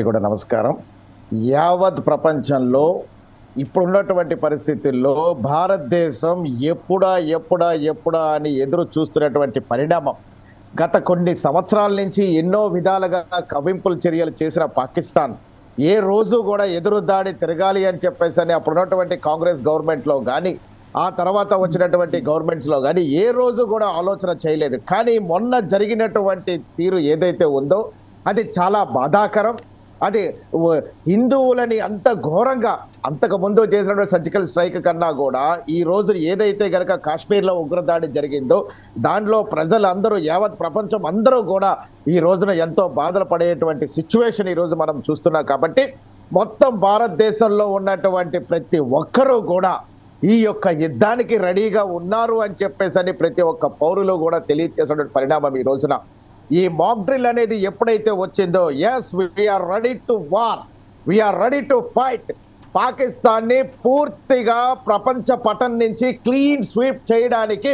కూడా నమస్కారం. యావత్ ప్రపంచంలో ఇప్పుడున్నటువంటి పరిస్థితుల్లో భారతదేశం ఎప్పుడా ఎప్పుడా ఎప్పుడా అని ఎదురు చూస్తున్నటువంటి పరిణామం గత కొన్ని సంవత్సరాల నుంచి ఎన్నో విధాలుగా కవింపుల చర్యలు చేసిన పాకిస్తాన్ ఏ రోజు కూడా ఎదురు దాడి తిరగాలి అని చెప్పేసి అని అప్పుడున్నటువంటి కాంగ్రెస్ గవర్నమెంట్లో కానీ ఆ తర్వాత వచ్చినటువంటి గవర్నమెంట్స్లో కానీ ఏ రోజు కూడా ఆలోచన చేయలేదు. కానీ మొన్న జరిగినటువంటి తీరు ఏదైతే ఉందో అది చాలా బాధాకరం. అది హిందువులని అంత ఘోరంగా అంతకు ముందు చేసినటువంటి సర్జికల్ స్ట్రైక్ కన్నా కూడా ఈ రోజు ఏదైతే గనక కాశ్మీర్లో ఉగ్రదాడి జరిగిందో దానిలో ప్రజలందరూ యావత్ ప్రపంచం అందరూ కూడా ఈ రోజున ఎంతో బాధలు పడేటువంటి సిచ్యువేషన్ ఈ రోజు మనం చూస్తున్నాం. కాబట్టి మొత్తం భారతదేశంలో ఉన్నటువంటి ప్రతి ఒక్కరూ కూడా ఈ యొక్క యుద్ధానికి రెడీగా ఉన్నారు అని చెప్పేసి అని ప్రతి ఒక్క పౌరులు కూడా తెలియజేసినటువంటి పరిణామం ఈ రోజున ఈ మాక్ డ్రిల్ అనేది ఎప్పుడైతే వచ్చిందో yes we are ready to war we are ready to fight పాకిస్తాన్ని పూర్తిగా ప్రపంచ పటం నుంచి క్లీన్ స్వీప్ చేయడానికి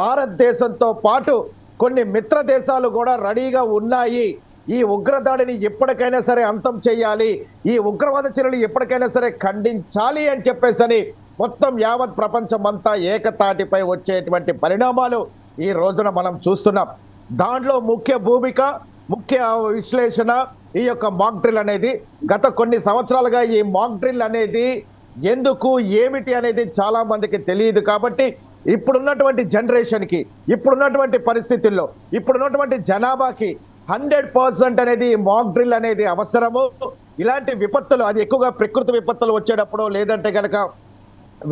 భారతదేశంతో పాటు కొన్ని మిత్ర దేశాలు కూడా రెడీగా ఉన్నాయి. ఈ ఉగ్రదాడిని ఎప్పటికైనా సరే అంతం చేయాలి. ఈ ఉగ్రవాద చర్యలు ఎప్పటికైనా సరే ఖండించాలి అని చెప్పేసని మొత్తం యావత్ ప్రపంచం అంతా ఏకతాటిపై వచ్చేటువంటి పరిణామాలు ఈ రోజున మనం చూస్తున్నాం. దాంట్లో ముఖ్య భూమిక ముఖ్య విశ్లేషణ ఈ యొక్క మాక్ డ్రిల్ అనేది. గత కొన్ని సంవత్సరాలుగా ఈ మాక్ డ్రిల్ అనేది ఎందుకు ఏమిటి అనేది చాలా మందికి తెలియదు కాబట్టి ఇప్పుడున్నటువంటి జనరేషన్కి ఇప్పుడున్నటువంటి పరిస్థితుల్లో ఇప్పుడున్నటువంటి జనాభాకి హండ్రెడ్ పర్సెంట్ అనేది మాక్ డ్రిల్ అనేది అవసరము. ఇలాంటి విపత్తులు అది ఎక్కువగా ప్రకృతి విపత్తులు వచ్చేటప్పుడు లేదంటే కనుక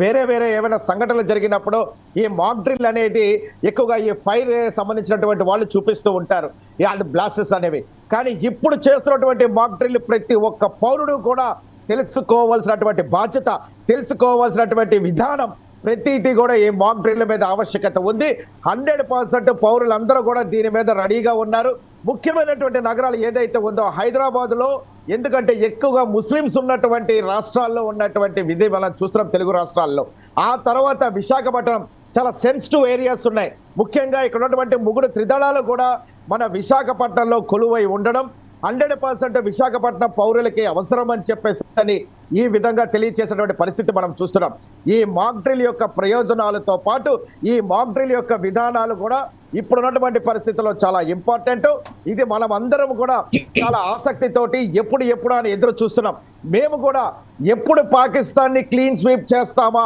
వేరే వేరే ఏమైనా సంఘటనలు జరిగినప్పుడు ఈ మాక్ డ్రిల్ అనేది ఎక్కువగా ఈ ఫైర్ సంబంధించినటువంటి వాళ్ళు చూపిస్తూ ఉంటారు. ఈ బ్లాస్టెస్ అనేవి. కానీ ఇప్పుడు చేస్తున్నటువంటి మాక్ డ్రిల్ ప్రతి ఒక్క పౌరుడు కూడా తెలుసుకోవాల్సినటువంటి బాధ్యత తెలుసుకోవాల్సినటువంటి విధానం ప్రతిదీ కూడా ఈ మాక్ డ్రిల్ మీద ఆవశ్యకత ఉంది. హండ్రెడ్ పర్సెంట్ పౌరులందరూ కూడా దీని మీద రెడీగా ఉన్నారు. ముఖ్యమైనటువంటి నగరాలు ఏదైతే ఉందో హైదరాబాద్లో ఎందుకంటే ఎక్కువగా ముస్లిమ్స్ ఉన్నటువంటి రాష్ట్రాల్లో ఉన్నటువంటి విధి మనం చూస్తున్నాం తెలుగు రాష్ట్రాల్లో. ఆ తర్వాత విశాఖపట్నం చాలా సెన్సిటివ్ ఏరియాస్ ఉన్నాయి. ముఖ్యంగా ఇక్కడ ఉన్నటువంటి ముగ్గురు త్రిదళాలు కూడా మన విశాఖపట్నంలో కొలువై ఉండడం హండ్రెడ్ పర్సెంట్ విశాఖపట్నం పౌరులకి అవసరం అని చెప్పేసి అని ఈ విధంగా తెలియచేసినటువంటి పరిస్థితి మనం చూస్తున్నాం. ఈ మాక్ డ్రిల్ యొక్క ప్రయోజనాలతో పాటు ఈ మాక్ డ్రిల్ యొక్క విధానాలు కూడా ఇప్పుడున్నటువంటి పరిస్థితుల్లో చాలా ఇంపార్టెంట్ ఇది మనం అందరం కూడా చాలా ఆసక్తితోటి ఎప్పుడు ఎప్పుడు అని ఎదురు చూస్తున్నాం. మేము కూడా ఎప్పుడు పాకిస్తాన్ని క్లీన్ స్వీప్ చేస్తామా?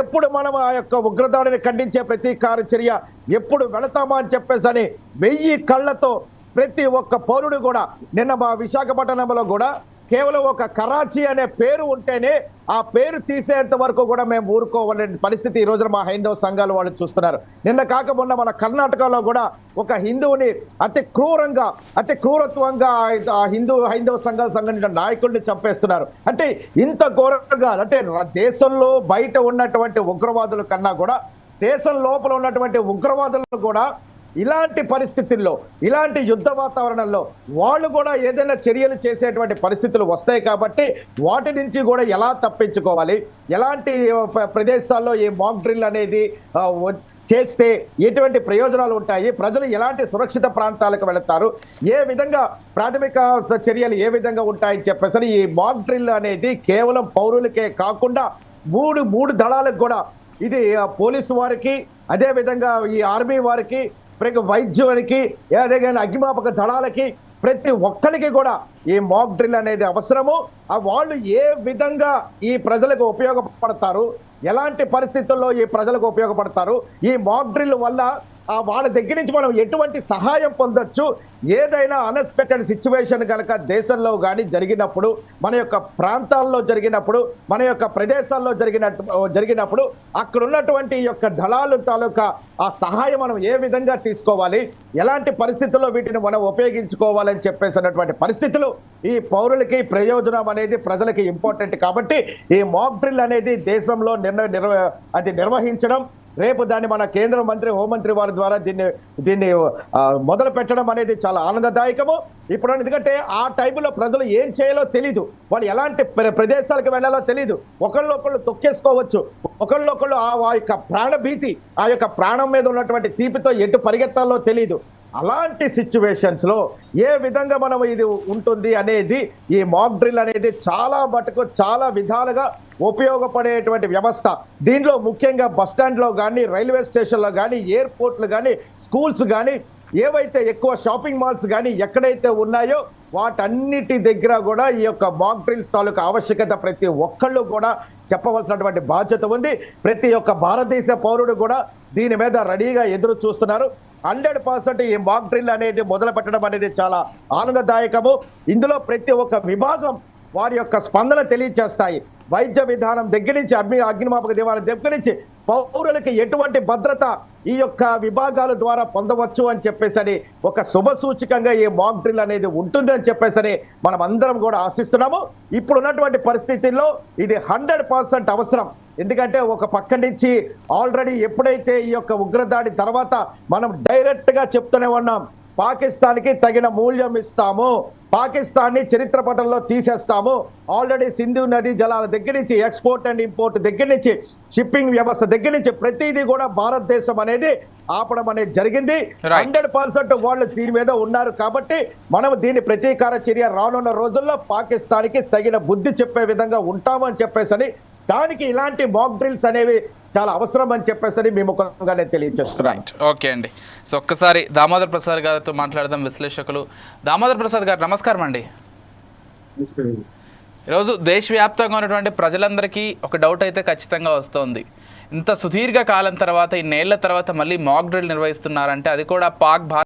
ఎప్పుడు మనం ఆ యొక్క ఉగ్రదాడిని ఖండించే ప్రతీకార చర్య? ఎప్పుడు వెళతామా అని చెప్పేసి అని వెయ్యి కళ్ళతో ప్రతి ఒక్క పౌరుడు కూడా నిన్న మా విశాఖపట్నంలో కూడా కేవలం ఒక కరాచీ అనే పేరు ఉంటేనే ఆ పేరు తీసేంత వరకు కూడా మేము ఊరుకోవాలనే పరిస్థితి ఈ రోజున మా హైందవ సంఘాలు వాళ్ళు చూస్తున్నారు. నిన్న కాక మొన్న మన కర్ణాటకలో కూడా ఒక హిందువుని అతి క్రూరంగా అతి క్రూరత్వంగా ఆ- హిందూ హైందవ సంఘాలకు సంబంధించిన నాయకుడిని చంపేస్తున్నారు. అంటే ఇంత ఘోరంగా అంటే దేశంలో బయట ఉన్నటువంటి ఉగ్రవాదుల కన్నా కూడా దేశం లోపల ఉన్నటువంటి ఉగ్రవాదులను కూడా ఇలాంటి పరిస్థితుల్లో ఇలాంటి యుద్ధ వాతావరణంలో వాళ్ళు కూడా ఏదైనా చర్యలు చేసేటువంటి పరిస్థితులు వస్తాయి కాబట్టి వాటి నుంచి కూడా ఎలా తప్పించుకోవాలి? ఎలాంటి ప్ర- ప్రదేశాల్లో ఈ మాక్ డ్రిల్ అనేది చేస్తే ఎటువంటి ప్రయోజనాలు ఉంటాయి? ప్రజలు ఎలాంటి సురక్షిత ప్రాంతాలకు వెళతారు? ఏ విధంగా ప్రాథమిక చర్యలు ఏ విధంగా ఉంటాయని చెప్పేసరి ఈ మాక్ డ్రిల్ అనేది కేవలం పౌరులకే కాకుండా మూడు మూడు దళాలకు కూడా ఇది పోలీసు వారికి అదేవిధంగా ఈ ఆర్మీ వారికి ప్రతి వైద్యునికి ఏదైనా అగ్నిమాపక దళాలకి ప్రతి ఒక్కరికి కూడా ఈ మాక్ డ్రిల్ అనేది అవసరము. ఆ వాళ్ళు ఏ విధంగా ఈ ప్రజలకు ఉపయోగపడతారు? ఎలాంటి పరిస్థితుల్లో ఈ ప్రజలకు ఉపయోగపడతారు? ఈ మాక్ డ్రిల్ వల్ల వాళ్ళ దగ్గర నుంచి మనం ఎటువంటి సహాయం పొందొచ్చు? ఏదైనా అన్ఎక్స్పెక్టెడ్ సిచ్యువేషన్ కనుక దేశంలో కానీ జరిగినప్పుడు మన యొక్క ప్రాంతాల్లో జరిగినప్పుడు మన యొక్క ప్రదేశాల్లో జరిగిన జరిగినప్పుడు అక్కడ ఉన్నటువంటి యొక్క దళాలు తాలూకా ఆ సహాయం మనం ఏ విధంగా తీసుకోవాలి? ఎలాంటి పరిస్థితుల్లో వీటిని మనం ఉపయోగించుకోవాలని చెప్పేసినటువంటి పరిస్థితులు ఈ పౌరులకి ప్రయోజనం అనేది ప్రజలకి ఇంపార్టెంట్ కాబట్టి ఈ మాక్ డ్రిల్ అనేది దేశంలో నిర్ణ నిర్వ అది నిర్వహించడం రేపు దాన్ని మన కేంద్ర మంత్రి హోంమంత్రి వారి ద్వారా దీన్ని దీన్ని మొదలు పెట్టడం అనేది చాలా ఆనందదాయకము. ఇప్పుడు ఎందుకంటే ఆ టైంలో ప్రజలు ఏం చేయాలో తెలీదు. వాళ్ళు ఎలాంటి ప్ర- ప్రదేశాలకు వెళ్ళాలో తెలీదు. ఒకళ్ళొకళ్ళు ఒకళ్ళు తొక్కేసుకోవచ్చు ఒకళ్ళొకళ్ళు ఆ యొక్క ప్రాణభీతి ఆ యొక్క ప్రాణం మీద ఉన్నటువంటి తీపితో ఎటు పరిగెత్తాలో తెలీదు. అలాంటి సిచ్యువేషన్స్లో ఏ విధంగా మనం ఇది ఉంటుంది అనేది ఈ మాక్ డ్రిల్ అనేది చాలా మటుకు చాలా విధాలుగా ఉపయోగపడేటువంటి వ్యవస్థ. దీనిలో ముఖ్యంగా బస్ కానీ రైల్వే స్టేషన్లో కానీ ఎయిర్పోర్ట్లు కానీ స్కూల్స్ కానీ ఏవైతే ఎక్కువ షాపింగ్ మాల్స్ కానీ ఎక్కడైతే ఉన్నాయో వాటన్నిటి దగ్గర కూడా ఈ యొక్క మాక్ డ్రిల్స్ తాలూకు ఆవశ్యకత ప్రతి ఒక్కళ్ళు కూడా చెప్పవలసినటువంటి బాధ్యత ఉంది. ప్రతి ఒక్క భారతదేశ పౌరుడు కూడా దీని మీద రెడీగా ఎదురు చూస్తున్నారు. హండ్రెడ్ పర్సెంట్ ఈ మాక్ డ్రిల్ అనేది మొదలు పెట్టడం అనేది చాలా ఆనందదాయకము. ఇందులో ప్రతి ఒక్క విభాగం వారి యొక్క స్పందన తెలియజేస్తాయి వైద్య విధానం దగ్గర నుంచి అగ్ని అగ్నిమాపక దేవాలయం దగ్గర నుంచి పౌరులకి ఎటువంటి భద్రత ఈ యొక్క విభాగాల ద్వారా పొందవచ్చు అని చెప్పేసి ఒక శుభ సూచకంగా ఈ మాక్ డ్రిల్ అనేది ఉంటుంది అని చెప్పేసి మనం అందరం కూడా ఆశిస్తున్నాము. ఇప్పుడు ఉన్నటువంటి పరిస్థితుల్లో ఇది హండ్రెడ్ పర్సెంట్ అవసరం. ఎందుకంటే ఒక పక్క నుంచి ఆల్రెడీ ఎప్పుడైతే ఈ యొక్క ఉగ్రదాడి తర్వాత మనం డైరెక్ట్గా చెప్తూనే ఉన్నాం. పాకిస్తాన్కి తగిన మూల్యం ఇస్తాము. పాకిస్తాన్ని చరిత్ర పటంలో తీసేస్తాము. ఆల్రెడీ సింధు నది జలాల దగ్గర నుంచి ఎక్స్పోర్ట్ అండ్ ఇంపోర్ట్ దగ్గర నుంచి షిప్పింగ్ వ్యవస్థ దగ్గర నుంచి ప్రతిదీ కూడా భారతదేశం అనేది ఆపడం అనేది జరిగింది. హండ్రెడ్ పర్సెంట్ వాళ్ళు దీని మీద ఉన్నారు కాబట్టి మనం దీని ప్రతీకార చర్య రానున్న రోజుల్లో పాకిస్తాన్కి తగిన బుద్ధి చెప్పే విధంగా ఉంటామని చెప్పేసని దానికి ఇలాంటి మాక్ డ్రిల్స్ అనేవి చాలా అవసరం అని చెప్పేసరి మీ ముఖంగానే తెలియజేస్తున్నాను రైట్ ఓకే అండి. సో ఒక్కసారి దామోదర్ ప్రసాద్ గారితో మాట్లాడదాం విశ్లేషకులు. దామోదర్ ప్రసాద్ గారు నమస్కారం అండి. ఈరోజు దేశవ్యాప్తంగా ఉన్నటువంటి ప్రజలందరికీ ఒక డౌట్ అయితే ఖచ్చితంగా వస్తోంది. ఇంత సుదీర్ఘ కాలం తర్వాత ఈ నేళ్ళ తర్వాత మళ్ళీ మాక్ డ్రిల్ నిర్వహిస్తున్నారంటే అది కూడా పాక్ భారత్